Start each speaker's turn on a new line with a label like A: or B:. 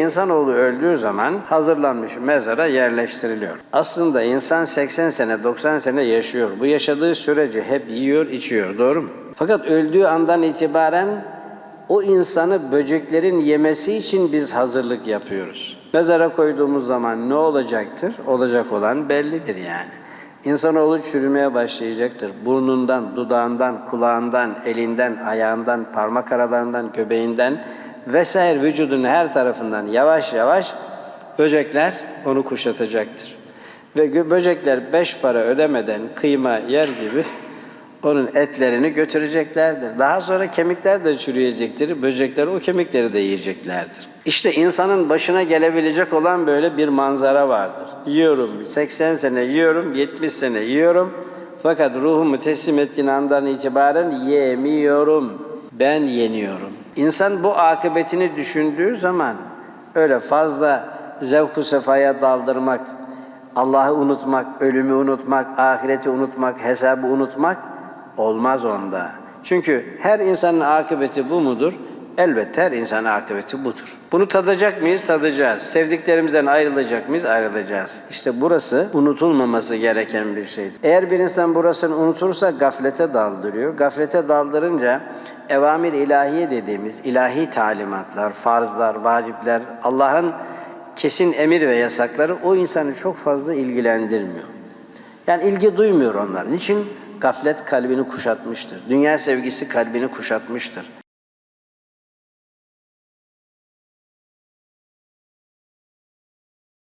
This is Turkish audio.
A: İnsanoğlu öldüğü zaman hazırlanmış mezara yerleştiriliyor. Aslında insan 80 sene, 90 sene yaşıyor. Bu yaşadığı sürece hep yiyor, içiyor. Doğru mu? Fakat öldüğü andan itibaren o insanı böceklerin yemesi için biz hazırlık yapıyoruz. Mezara koyduğumuz zaman ne olacaktır? Olacak olan bellidir yani. İnsanoğlu çürümeye başlayacaktır. Burnundan, dudağından, kulağından, elinden, ayağından, parmak aralarından, göbeğinden vesaire vücudun her tarafından yavaş yavaş böcekler onu kuşatacaktır. Ve böcekler beş para ödemeden kıyma yer gibi onun etlerini götüreceklerdir. Daha sonra kemikler de çürüyecektir. Böcekler o kemikleri de yiyeceklerdir. İşte insanın başına gelebilecek olan böyle bir manzara vardır. Yiyorum, 80 sene yiyorum, 70 sene yiyorum. Fakat ruhumu teslim ettiğin andan itibaren yemiyorum. Ben yeniyorum. İnsan bu akıbetini düşündüğü zaman öyle fazla zevku sefaya daldırmak, Allah'ı unutmak, ölümü unutmak, ahireti unutmak, hesabı unutmak olmaz onda. Çünkü her insanın akıbeti bu mudur? Elbette her insanın akıbeti budur. Bunu tadacak mıyız? Tadacağız. Sevdiklerimizden ayrılacak mıyız? Ayrılacağız. İşte burası unutulmaması gereken bir şey. Eğer bir insan burasını unutursa gaflete daldırıyor. Gaflete daldırınca evamir ilahiye dediğimiz ilahi talimatlar, farzlar, vacipler, Allah'ın kesin emir ve yasakları o insanı çok fazla ilgilendirmiyor. Yani ilgi duymuyor onlar. Niçin? Gaflet kalbini kuşatmıştır. Dünya sevgisi kalbini kuşatmıştır.